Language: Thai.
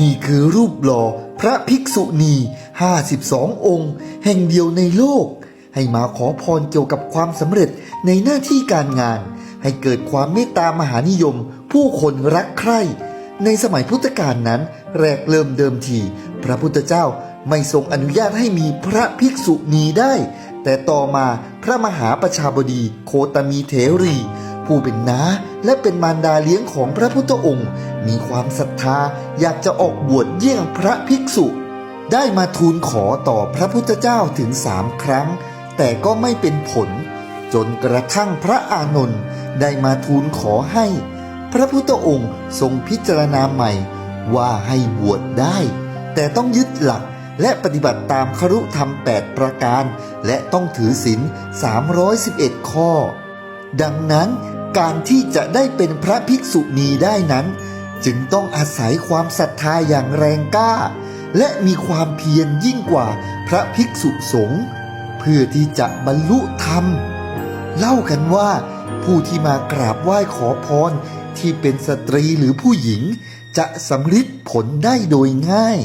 นี่คือรูปหล่อพระภิกษุณี 52 องค์ แห่งเดียวในโลก ให้มาขอพรเกี่ยวกับความสำเร็จในหน้าที่การงาน ให้เกิดความเมตตามหานิยม ผู้คนรักใคร่ ในสมัยพุทธกาลนั้น แรกเริ่มเดิมที พระพุทธเจ้าไม่ทรงอนุญาตให้มีพระภิกษุณีได้ แต่ต่อมาพระมหาประชาบดีโคตมีเถรี ผู้เป็นน้าและเป็นมารดาเลี้ยงของพระพุทธองค์ มีความศรัทธาอยากจะออกบวชเยี่ยงพระภิกษุ ได้มาทูลขอต่อพระพุทธเจ้าถึงสามครั้ง แต่ก็ไม่เป็นผล จนกระทั่งพระอานนท์ได้มาทูลขอให้ พระพุทธองค์ทรงพิจารณาใหม่ ว่าให้บวชได้ แต่ต้องยึดหลักและปฏิบัติตามครุธรรม 8 ประการ และต้องถือศีล311 ข้อ ดังนั้นการที่จะได้เป็นพระภิกษุณีได้นั้น จึงต้องอาศัยความศรัทธาอย่างแรงกล้า และมีความเพียรยิ่งกว่าพระภิกษุสงฆ์เพื่อที่จะบรรลุธรรม เล่ากันว่าผู้ที่มากราบไหว้ขอพรที่เป็นสตรีหรือผู้หญิง จะสำฤทธิ์ผลได้โดยง่าย